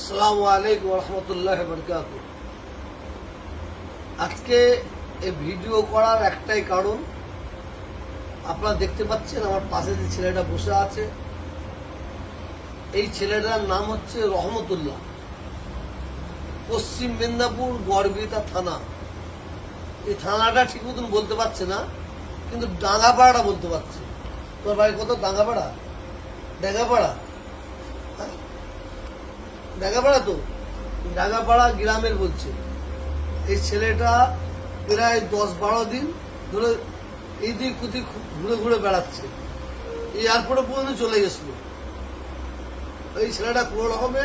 আসসালামু আলাইকুম রহমতুল্লাহ আজকে এই ভিডিও করার একটাই কারণ, আপনারা দেখতে পাচ্ছেন আমার পাশে যে ছেলেটা বসে আছে, এই ছেলেটার নাম হচ্ছে রহমতুল্লাহ। পশ্চিম মেদিনীপুর গড়বেতা থানা। এই থানাটা ঠিক মতন বলতে পারছে না, কিন্তু ডাঙ্গাপাড়াটা বলতে পারছে। তোর বাড়ি কত ডাঙ্গাপাড়া? ডাঙ্গাপাড়া? ডাঙ্গাপাড়া তো? ডাঙ্গাপাড়া গ্রামের বলছে। এই ছেলেটা প্রায় দশ বারো দিন ধরে এদিক ওদিক ঘুরে ঘুরে বেড়াচ্ছে। এই এয়ারপোর্টে পর্যন্ত চলে গেছিল। এই ছেলেটা কোনো রকমে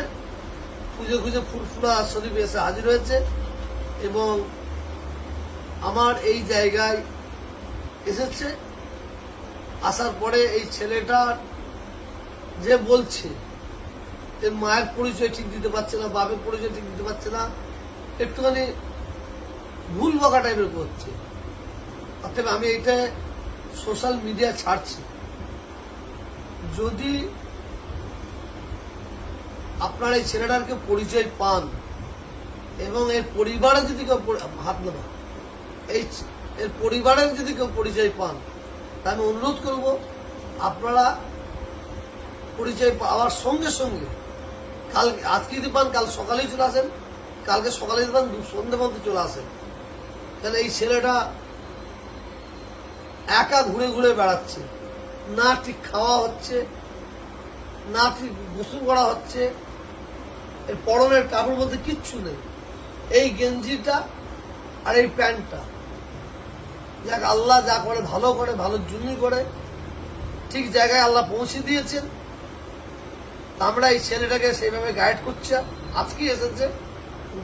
খুঁজে খুঁজে ফুরফুরা শরীফে এসে হাজির হয়েছে এবং আমার এই জায়গায় এসেছে। আসার পরে এই ছেলেটা যে বলছে এর মায়ের পরিচয় ঠিক দিতে পারছে না, বাপের পরিচয় ঠিক দিতে পারছে না, একটুখানি ভুল বকা টাইপের করছে অর্থাৎ আমি এটা সোশ্যাল মিডিয়া ছাড়ছি। যদি আপনার এই ছেলেটারকে পরিচয় পান এবং এর পরিবারে যদি কেউ হাত নেবা এই এর পরিবারের যদি কেউ পরিচয় পান, তা আমি অনুরোধ করব আপনারা পরিচয় পাওয়ার সঙ্গে সঙ্গে কাল আজকে যদি পান, কাল সকালেই চলে আসেন। কালকে সকালে যদি পান, সন্ধ্যে মধ্যে চলে আসেন। তাহলে এই ছেলেটা একা ঘুরে ঘুরে বেড়াচ্ছে। না ঠিক খাওয়া হচ্ছে না ঠিক গোসল করা হচ্ছে, এর পরনের কাপড় বলতে কিচ্ছু নেই। এই গেঞ্জিটা আর এই প্যান্টটা। যাক, আল্লাহ যা করে, ভালো করে ভালোর জন্যই করে, ঠিক জায়গায় আল্লাহ পৌঁছে দিয়েছেন। আমরা এই ছেলেটাকে সেইভাবে গাইড করছি আজকে এসেছে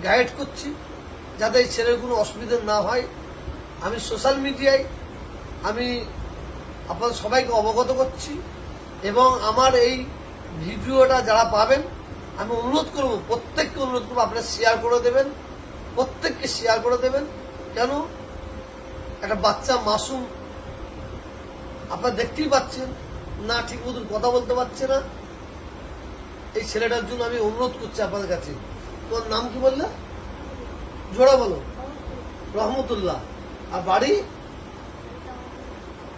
গাইড করছি যাতে এই ছেলের কোনো অসুবিধা না হয়। আমি সোশ্যাল মিডিয়ায় আমি আপনাদের সবাইকে অবগত করছি এবং আমার এই ভিডিওটা যারা পাবেন, আমি অনুরোধ করব, প্রত্যেককে অনুরোধ করব আপনারা শেয়ার করে দেবেন, প্রত্যেককে শেয়ার করে দেবেন। কেন? একটা বাচ্চা মাসুম, আপনারা দেখতেই পাচ্ছেন, না ঠিক মতন কথা বলতে পারছে না। এই ছেলেটার জন্য আমি অনুরোধ করছি আপনাদের কাছে। তোমার নাম কি বললে? জোড়া বলো। রহমতুল্লাহ। আর বাড়ি?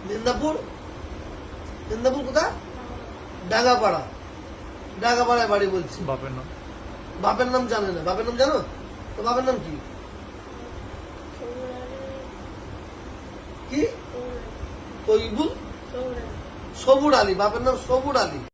মেদিনীপুর মেদিনীপুর কোথায়? ডাঙ্গাপাড়া। ডাঙ্গাপাড়ায় বাড়ি বলছি। বাপের নাম। বাপের নাম জানে না। বাপের নাম জানো? তো বাপের নাম কি? কি? তৈবুল? সবুর আলী। বাপের নাম সবুর আলী।